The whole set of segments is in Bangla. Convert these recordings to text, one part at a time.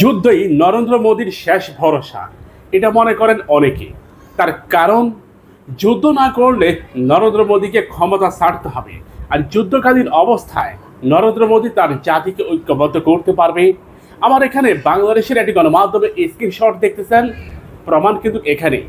যুদ্ধই নরেন্দ্র মোদীর শেষ ভরসা। এটা মনে করেন অনেকে। তার কারণ, যুদ্ধ না করলে নরেন্দ্র মোদীকে ক্ষমতা ছাড়তে হবে। আর যুদ্ধকালীন অবস্থায় নরেন্দ্র মোদী তার জাতিকে ঐক্যবদ্ধ করতে পারবে। আমার এখানে বাংলাদেশের একটি গণমাধ্যমে স্ক্রিনশট দেখতেছেন। প্রমাণ কিন্তু এখানেই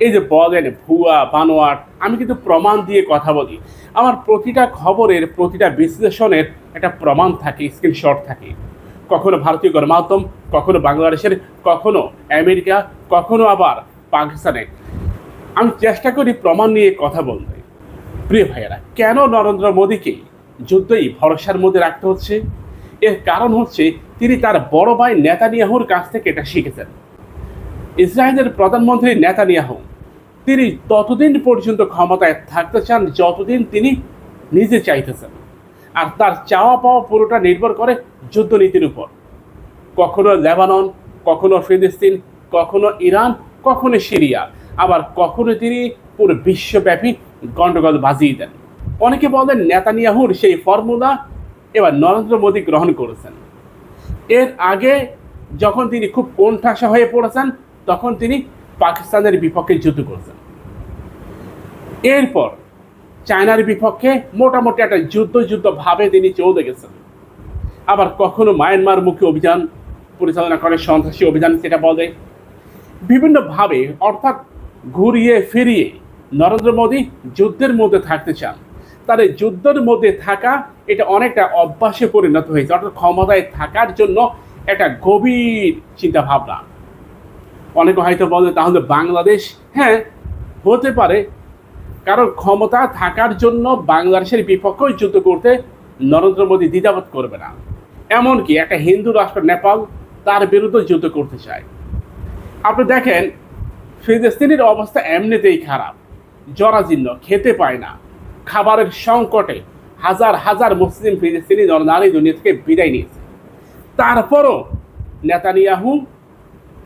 এই যে বলেন ভুয়া, বানোয়াট, আমি কিন্তু প্রমাণ দিয়ে কথা বলি। আমার প্রতিটা খবরের, প্রতিটা বিশ্লেষণের একটা প্রমাণ থাকে স্ক্রিনশট থাকে। কখনো ভারতীয় গণমাধ্যম, কখনো বাংলাদেশের, কখনো আমেরিকা, কখনো আবার পাকিস্তানে। আমি চেষ্টা করি প্রমাণ নিয়ে কথা বলতে। প্রিয় ভাইয়েরা, কেন নরেন্দ্র মোদীকে যুদ্ধই ভরসার মধ্যে রাখতে হচ্ছে? এর কারণ হচ্ছে তিনি তার বড় ভাই নেতানিয়াহুর কাছ থেকে এটা শিখেছেন। ইসরায়েলের প্রধানমন্ত্রী নেতানিয়াহু, তিনি ততদিন পর্যন্ত ক্ষমতায় থাকতে চান যতদিন তিনি নিজে চাইতেছেন। আর তার চাওয়া পাওয়া পুরোটা নির্ভর করে যুদ্ধনীতির উপর। কখনো লেবানন, কখনো ফিলিস্তিন, কখনো ইরান, কখনো সিরিয়া। আবার কখনো তিনি পুরো বিশ্বব্যাপী গণ্ডগোল বাজিয়ে দেন। অনেকে বলেন নেতানিয়াহুর সেই ফর্মুলা এবার নরেন্দ্র মোদী গ্রহণ করেছেন। এর আগে যখন তিনি খুব কোণঠাসা হয়ে পড়েছেন, তখন তিনি পাকিস্তানের বিপক্ষে যুদ্ধ করেছেন। এরপর চায়নার বিপক্ষে মোটামুটি একটা যুদ্ধ যুদ্ধ ভাবে তিনি চলে গেছেন। আবার কখনো মায়ানমার মুখী অভিযান পরিচালনা করে, সন্ত্রাসী অভিযান সেটা বলে। বিভিন্নভাবে অর্থাৎ ঘুরিয়ে ফিরিয়ে নরেন্দ্র মোদী যুদ্ধের মধ্যে থাকতে চান। এই যুদ্ধের মধ্যে থাকা এটা অনেকটা অভ্যাসে পরিণত হয়েছে, অর্থাৎ ক্ষমতায় থাকার জন্য একটা গভীর চিন্তা ভাবনা অনেকে হয়তো বলে তাহলে বাংলাদেশ হ্যাঁ হতে পারে কারণ ক্ষমতা থাকার জন্য বাংলাদেশের বিপক্ষেও যুদ্ধ করতে নরেন্দ্র মোদী দ্বিধাবোধ করবে না। এমনকি একটা হিন্দু রাষ্ট্র নেপাল, তার বিরুদ্ধে যুদ্ধ করতে চায়। আপনি দেখেন, ফিলিস্তিনের অবস্থা এমনিতেই খারাপ। জরাজীর্ণ, খেতে পায় না। খাবারের সংকটে হাজার হাজার মুসলিম ফিলিস্তিনি নারী দুনিয়া থেকে বিদায় নিয়েছে। তারপরও নেতানিয়াহু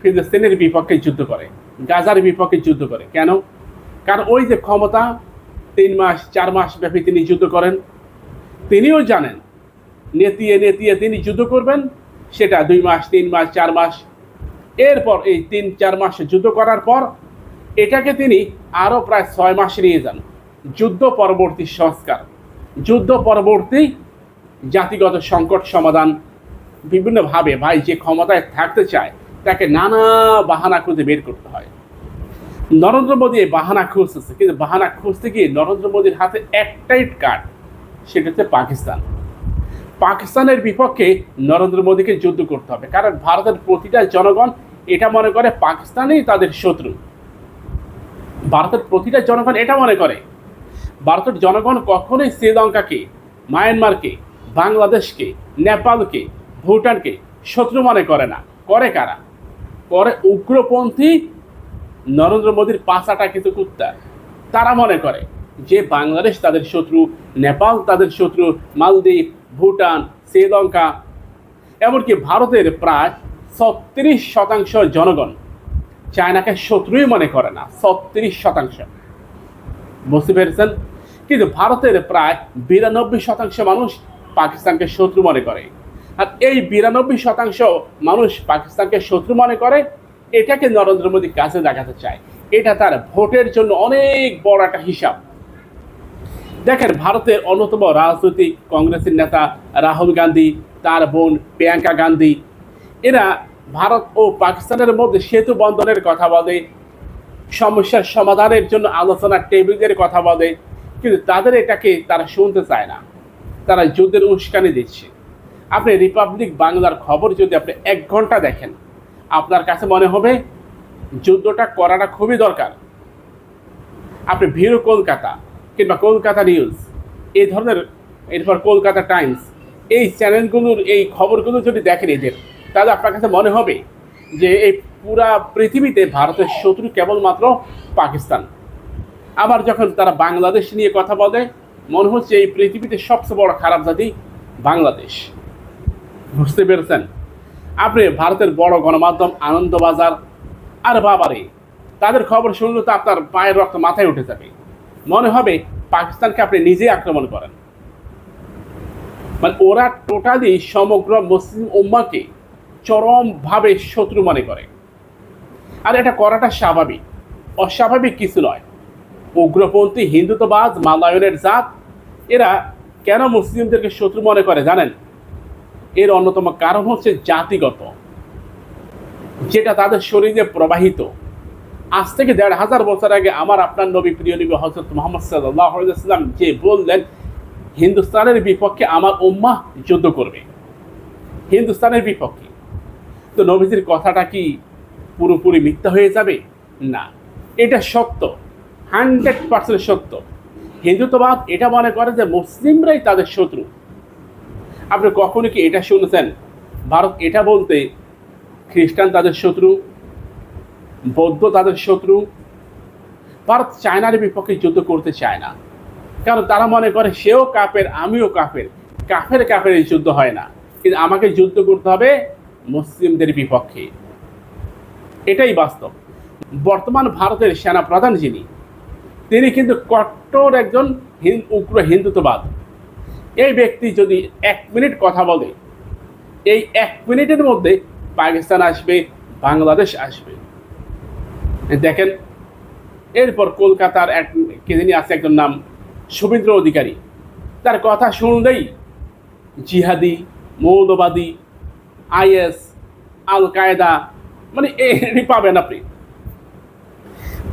ফিলিস্তিনের বিপক্ষে যুদ্ধ করে, গাজার বিপক্ষে যুদ্ধ করে। কেন? কারণ ওই যে ক্ষমতা তিন মাস, চার মাস ব্যাপী তিনি যুদ্ধ করেন, তিনিও জানেন নেতিয়ে নেতিয়ে তিনি যুদ্ধ করবেন, সেটা দুই মাস, তিন মাস, চার মাস। এরপর এই তিন, চার মাস যুদ্ধ করার পর এটাকে তিনি আরও প্রায় ছয় মাস নিয়ে যান। যুদ্ধ পরবর্তী সংস্কার, যুদ্ধ পরবর্তী জাতিগত সংকট সমাধান, বিভিন্নভাবে ভাই যে ক্ষমতায় থাকতে চায়, তাকে নানা বাহানা খুঁজে বের করতে হয়। নরেন্দ্র মোদী এই বাহানা খুঁজতেছে, কিন্তু বাহানা খুঁজতে গিয়ে নরেন্দ্র মোদীর হাতে একটাই কার্ড, সেটা হচ্ছে পাকিস্তান। পাকিস্তানের বিপক্ষে নরেন্দ্র মোদীকে যুদ্ধ করতে হবে, কারণ ভারতের প্রতিটা জনগণ এটা মনে করে পাকিস্তানই তাদের শত্রু। ভারতের প্রতিটা জনগণ এটা মনে করে। ভারতের জনগণ কখনোই শ্রীলঙ্কাকে, মায়ানমারকে, বাংলাদেশকে, নেপালকে, ভুটানকে শত্রু মনে করে না। করে কারা? করে উগ্রপন্থী নরেন্দ্র মোদীর পাশাটা কিন্তু কুত্তা। তারা মনে করে যে বাংলাদেশ তাদের শত্রু, নেপাল তাদের শত্রু, মালদ্বীপ, ভুটান, শ্রীলঙ্কা, এমনকি ভারতের প্রায় ছত্রিশ শতাংশ জনগণ চায়নাকে শত্রুই মনে করে না, ছত্রিশ শতাংশ। বুঝতে পেরেছেন? কিন্তু ভারতের প্রায় বিরানব্বই শতাংশ মানুষ পাকিস্তানকে শত্রু মনে করে। আর এই বিরানব্বই শতাংশ মানুষ পাকিস্তানকে শত্রু মনে করে এটাকে নরেন্দ্র মোদী কাছে দেখাতে চায়। এটা তার ভোটের জন্য অনেক বড় একটা হিসাব। দেখেন, ভারতের অন্যতম রাজনৈতিক কংগ্রেসের নেতা রাহুল গান্ধী, তার বোন প্রিয়াঙ্কা গান্ধী, এরা ভারত ও পাকিস্তানের মধ্যে সেতু বন্ধনের কথা বলে, সমস্যার সমাধানের জন্য আলোচনার টেবিলের কথা বলে, কিন্তু তাদের এটাকে তারা শুনতে চায় না। তারা যুদ্ধের উস্কানি দিচ্ছে। আপনি রিপাবলিক বাংলার খবর যদি আপনি এক ঘণ্টা দেখেন আপনার কাছে মনে হবে যুদ্ধটা করাটা খুবই দরকার। আপনি ভিড় কলকাতা কিংবা কলকাতা নিউজ, এই ধরনের, এরপর কলকাতা টাইমস, এই চ্যানেলগুলোর এই খবরগুলো যদি দেখেন এদের, তাহলে আপনার কাছে মনে হবে যে এই পুরা পৃথিবীতে ভারতের শত্রু কেবলমাত্র পাকিস্তান। আবার যখন তারা বাংলাদেশ নিয়ে কথা বলে, মনে হচ্ছে এই পৃথিবীতে সবচেয়ে বড় খারাপ জাতি বাংলাদেশ। বুঝতে পেরেছেন? আপনি ভারতের বড় গণমাধ্যম আনন্দবাজার। আর বাবারে, তাদের খবর শুনলে তো আপনার পায়ের রক্ত মাথায় উঠে যাবে। মনে হবে পাকিস্তানকে আপনি নিজেই আক্রমণ করেন। মানে ওরা টোটালি সমগ্র মুসলিম উম্মাকে চরমভাবে শত্রু মনে করে। আর এটা করাটা স্বাভাবিক। অস্বাভাবিক কিছু নয়। উগ্রপন্থী হিন্দুত্ববাদ মালায়নের জাত, এরা কেন মুসলিমদেরকে শত্রু মনে করে জানেন? এর অন্যতম কারণ হচ্ছে জাতিগত, যেটা তাদের শরীরে প্রবাহিত। আজ থেকে দেড় হাজার বছর আগে আমার আপনার নবী, প্রিয় নবী হজরত মোহাম্মদ সাল্লাম যে বললেন, হিন্দুস্তানের বিপক্ষে আমার উম্মাহ যুদ্ধ করবে। হিন্দুস্তানের বিপক্ষে। তো নবীজির কথাটা কি পুরোপুরি মিথ্যা হয়ে যাবে? না। এটা সত্য। হান্ড্রেড পার্সেন্ট সত্য। হিন্দুত্ববাদ এটা মনে করে যে মুসলিমরাই তাদের শত্রু। আপনি কখনো কি এটা শুনেছেন? ভারত এটা বলতে খ্রিস্টান তাদের শত্রু, বৌদ্ধ তাদের শত্রু, ভারত চায়নার বিপক্ষে যুদ্ধ করতে চায় না। কারণ তারা মনে করে সেও কাপের আমিও কাপের কাফের কাফের এই যুদ্ধ হয় না। কিন্তু আমাকে যুদ্ধ করতে হবে মুসলিমদের বিপক্ষে। এটাই বাস্তব। বর্তমান ভারতের সেনাপ্রধান যিনি, তিনি কিন্তু কট্টর একজন উগ্র হিন্দুত্ববাদ। এই ব্যক্তি যদি এক মিনিট কথা বলে, এই এক মিনিটের মধ্যে পাকিস্তান আসবে, বাংলাদেশ আসবে। দেখেন, এরপর কলকাতার এক, কে জানি আছে একজন নাম শুভেন্দ্র অধিকারী। তার কথা শুনলেই জিহাদি, মৌলবাদী, আইএস আল কায়দা মানে এরই পাবেন আপনি।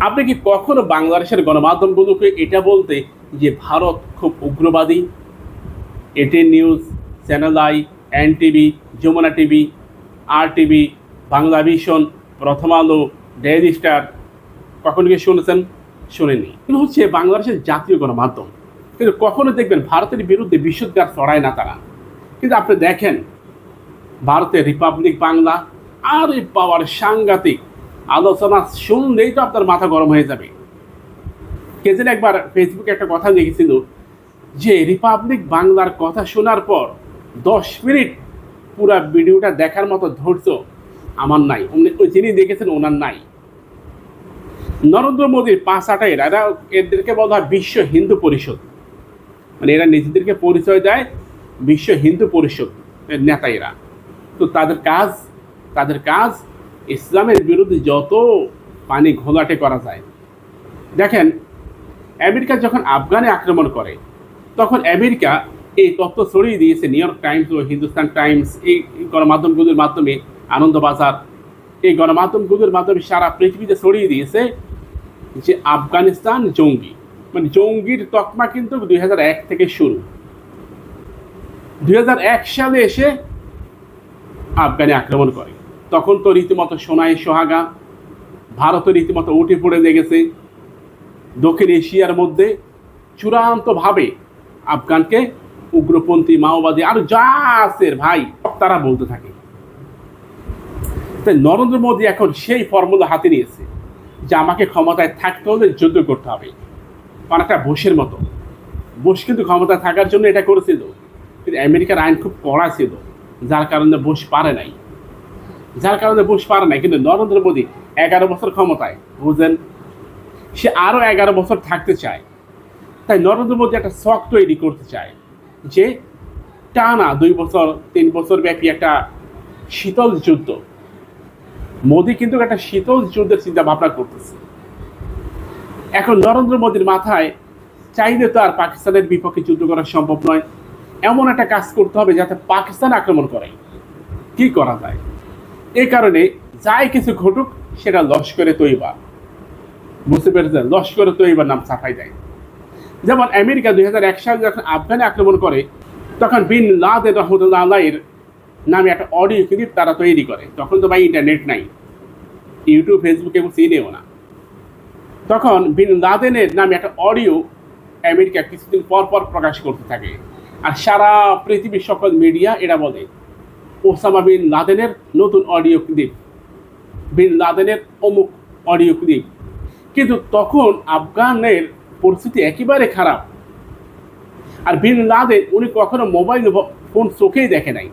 আপনি কি কখনো বাংলাদেশের গণমাধ্যমগুলোকে এটা বলতে যে ভারত খুব উগ্রবাদী? এটি news channel I N TV Jamuna TV R TV Bangla vision Prothom Alo daily star কখনো কি শুনেছেন? শুনেনি। এগুলো হচ্ছে বাংলাদেশের জাতীয় গণমাধ্যম। কিন্তু কখনো দেখবেন ভারতের বিরুদ্ধে বিশুদ্ধার ছড়ায় না তারা। কিন্তু আপনি দেখেন, ভারতের রিপাবলিক বাংলা আর এই পাওয়ার সাংঘাতিক আলোচনা শুনলেই তো আপনার মাথা গরম হয়ে যাবে। কে যেন একবার ফেসবুকে একটা কথা লিখেছিল যে রিপাবলিক বাংলার কথা শোনার পর দশ মিনিট পুরা ভিডিওটা দেখার মতো ধৈর্য আমার নাই। যিনি দেখেছেন, ওনার নাই। নরেন্দ্র মোদীর পাঁচ আটাইরা এরা এদেরকে বলা হয় বিশ্ব হিন্দু পরিষদ। মানে এরা নিজেদেরকে পরিচয় দেয় বিশ্ব হিন্দু পরিষদ নেতা এরা। তো তাদের কাজ তাদের কাজ ইসলামের বিরুদ্ধে যত পানি ঘোলাটে করা যায়। দেখেন, আমেরিকা যখন আফগানে আক্রমণ করে তখন আমেরিকা এই তথ্য ছড়িয়ে দিয়েছে নিউ ইয়র্ক টাইমস ও হিন্দুস্তান টাইমস এই গণমাধ্যমগুলোর মাধ্যমে, আনন্দবাজার। এই গণমাধ্যমগুলোর মাধ্যমে সারা পৃথিবীতে ছড়িয়ে দিয়েছে যে আফগানিস্তান জঙ্গি। মানে জঙ্গির তকমা কিন্তু দুই হাজার এক থেকে শুরু। দুই এক সালে এসে আফগানে আক্রমণ করে। তখন তো রীতিমতো সোনাই সোহাগা, ভারতও রীতিমতো উঠে পড়ে লেগেছে। দক্ষিণ এশিয়ার মধ্যে চূড়ান্তভাবে আফগানকে উগ্রপন্থী মাওবাদী আর যা আছে ভাই, তারা বলতে থাকে। তাই নরেন্দ্র মোদী এখন সেই ফর্মুলা হাতে নিয়েছে যে আমাকে ক্ষমতায় থাকতে হলে যুদ্ধ করতে হবে। অনেকটা বোসের মতো। বোস কিন্তু ক্ষমতায় থাকার জন্য এটা করেছিল। কিন্তু আমেরিকার আইন খুব কড়া ছিল, যার কারণে বোস পারে নাই। যার কারণে বোস পারে নাই, কিন্তু নরেন্দ্র মোদী এগারো বছর ক্ষমতায়, বুঝলেন? সে আরও এগারো বছর থাকতে চায়। তাই নরেন্দ্র মোদী একটা শখ তৈরি করতে চায় যে টানা দুই বছর, তিন বছর ব্যাপী একটা শীতল যুদ্ধ। মোদী কিন্তু একটা শীতল যুদ্ধের চিন্তা ভাবনা করতেছে। এখন নরেন্দ্র মোদীর মাথায় চাইলে তো আর পাকিস্তানের বিপক্ষে যুদ্ধ করা সম্ভব নয়। এমন একটা কাজ করতে হবে যাতে পাকিস্তান আক্রমণ করে। কি করা যায়? এই কারণে যাই কিছু ঘটুক, সেটা লস্করে তৈবা। বুঝতে পেরেছেন লস্করে তৈবার নাম ছাপাই দেয়। যেমন আমেরিকা দুই হাজার এক সালে যখন আফগানে আক্রমণ করে, তখন বিন লাদেন রহমতুল্লাহ আল্লাহের নামে একটা অডিও ক্লিপ তারা তৈরি করে। তখন তো ভাই ইন্টারনেট নাই। ইউটিউব ফেসবুক এবং চিনেও না। তখন বিন লাদেনের নামে একটা অডিও আমেরিকা কিছুদিন পর পর প্রকাশ করতে থাকে। আর সারা পৃথিবীর সকল মিডিয়া এটা বলে, ওসামা বিন লাদেনের নতুন অডিও ক্লিপ। বিন লাদেনের অমুক অডিও ক্লিপ। কিন্তু তখন আফগানের পরিস্থিতি একেবারে খারাপ। আর বিন লাদেন, উনি কখনো মোবাইল ফোন চোখেই দেখে নাই।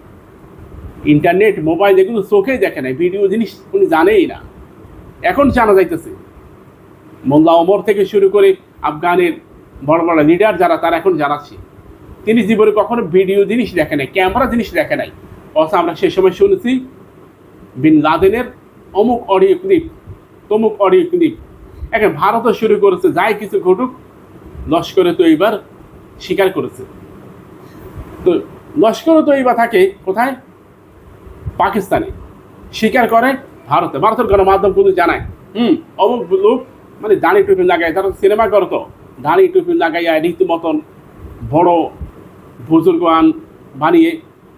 ইন্টারনেট মোবাইল এগুলো চোখেই দেখে নাই। ভিডিও জিনিস উনি জানেই না। এখন জানা যাইতেছে। মোল্লা ওমর থেকে শুরু করে আফগানের বড় বড় লিডার যারা, তারা এখন জানাচ্ছে। তিনি জীবনে কখনো ভিডিও জিনিস দেখে নাই ক্যামেরা জিনিস দেখে নাই। অথচ আমরা সে সময় শুনেছি, বিন লাদেনের অমুক অডিও ক্লিপ তমুক অডিও ক্লিপ এখন ভারতও শুরু করেছে, যাই কিছু ঘটুক, লস্করে তো এইবার স্বীকার করেছে। তো লস্করও তো এইবার থাকে কোথায়? পাকিস্তানে। স্বীকার করে ভারতে। ভারতের গণমাধ্যম কিন্তু জানায়, হুম, অমুক লোক মানে দাঁড়ি টুপি লাগায় তারা সিনেমা করতো দাঁড়ি টুপি লাগাইয়া রীতিমতন বড় বুজুর্গান বানিয়ে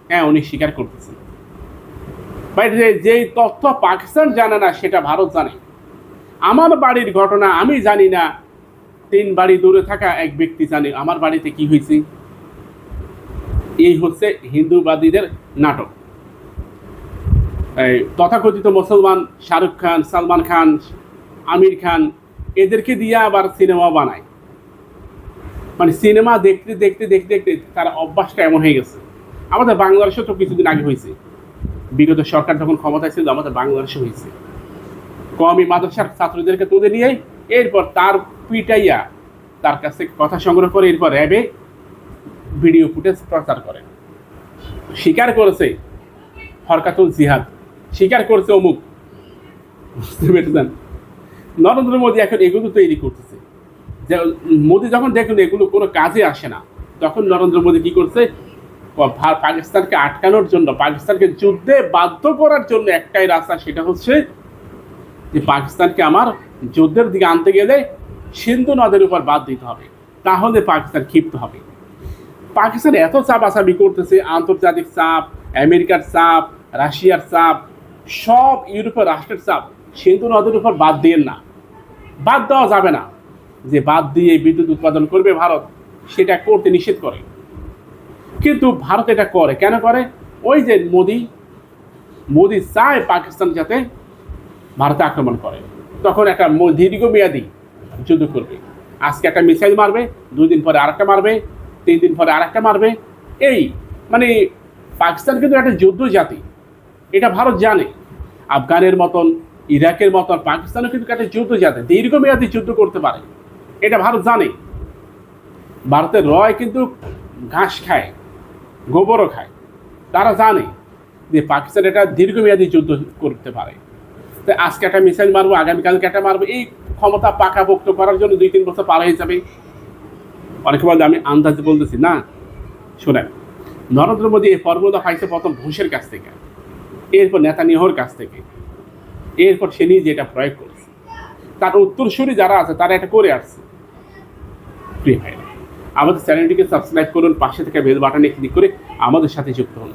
হ্যাঁ উনি স্বীকার করতেছেন। যে যেই তথ্য পাকিস্তান জানে না, সেটা ভারত জানে। আমার বাড়ির ঘটনা আমি জানি না। তিন বাড়ি দূরে থাকা এক ব্যক্তি জানে, আমার বাড়িতে কি হয়েছে? এই হচ্ছে হিন্দুবাদীদের নাটক। তথাকথিত মুসলমান শাহরুখ খান, সালমান খান, আমির খান, এদেরকে দিয়ে আবার সিনেমা বানায়। মানে সিনেমা দেখতে দেখতে দেখতে দেখতে তার অভ্যাসটা এমন হয়ে গেছে। আমাদের বাংলাদেশে তো কিছুদিন আগে হয়েছে। বিগত সরকার যখন ক্ষমতায় ছিল, আমাদের বাংলাদেশে হয়েছে। কমই মাদ্রাসার ছাত্রদেরকে তুলে নিয়ে এরপর তার পিটাইয়া তার কাছে কথা সংগ্রহ করে এরপর র্যাবে ভিডিও ফুটেজ প্রচার করে। স্বীকার করেছে হরকাতুল জিহাদ। স্বীকার করেছে অমুক। বুঝতে পেরেছেন? নরেন্দ্র মোদী এখন এগুলো তৈরি করতেছে। মোদী যখন দেখুন এগুলো কোনো কাজে আসে না, তখন নরেন্দ্র মোদী কি করছে? পাকিস্তানকে আটকানোর জন্য, পাকিস্তানকে যুদ্ধে বাধ্য করার জন্য একটাই রাস্তা, সেটা হচ্ছে যে পাকিস্তানকে আমার যুদ্ধের দিকে আনতে গেলে সিন্ধু নদের উপর বাদ দিতে হবে, তাহলে পাকিস্তান ক্ষিপ্ত হবে। পাকিস্তান এত চাপাচাপি করতেছে, আন্তর্জাতিক চাপ, আমেরিকার চাপ, রাশিয়ার চাপ, সব ইউরোপের রাষ্ট্রের চাপ সিন্ধু নদের উপর বাদ দিয়ে না। বাদ দেওয়া যাবে না যে বাদ দিয়ে বিদ্যুৎ উৎপাদন করবে ভারত, সেটা করতে নিষেধ করে। কিন্তু ভারত এটা করে, কেন করে? ওই যে মোদি মোদি চায় পাকিস্তান যাতে ভারতে আক্রমণ করে। তখন একটা দীর্ঘমেয়াদী যুদ্ধ করবে। আজকে একটা মিসাইল মারবে দুই দিন পরে আরেকটা মারবে তিন দিন পরে আরেকটা মারবে। এই মানে পাকিস্তান কিন্তু একটা যুদ্ধ জাতি। এটা ভারত জানে। আফগানের মতন, ইরাকের মতন, পাকিস্তানও কিন্তু একটা যুদ্ধ জাতি, দীর্ঘমেয়াদী যুদ্ধ করতে পারে। এটা ভারত জানে। ভারতের রয় কিন্তু ঘাস খায়, গোবরও খায়। তারা জানে যে পাকিস্তান এটা দীর্ঘমেয়াদী যুদ্ধ করতে পারে। তো আজকে একটা মিসাইল মারবো আগামীকালকে একটা মারবো, এই ক্ষমতা পাকাপোক্ত করার জন্য দুই তিন বছর পার হয়ে যাবে। অনেকে বলে আমি আন্দাজে বলতেছি, না, শোনেন, নরেন্দ্র মোদী এই ফর্মুলা পাইছে প্রথম ঘোষের কাছ থেকে, এরপর নেতানিয়াহুর কাছ থেকে, এরপর সে নিজে এটা প্রয়োগ করেছে। তার উত্তরসূরি যারা আছে, তারা এটা করে আসছে। প্রিয় ভাইরা, আমাদের চ্যানেলটিকে সাবস্ক্রাইব করুন, পাশে থেকে বেল বাটনে ক্লিক করে আমাদের সাথে যুক্ত হন।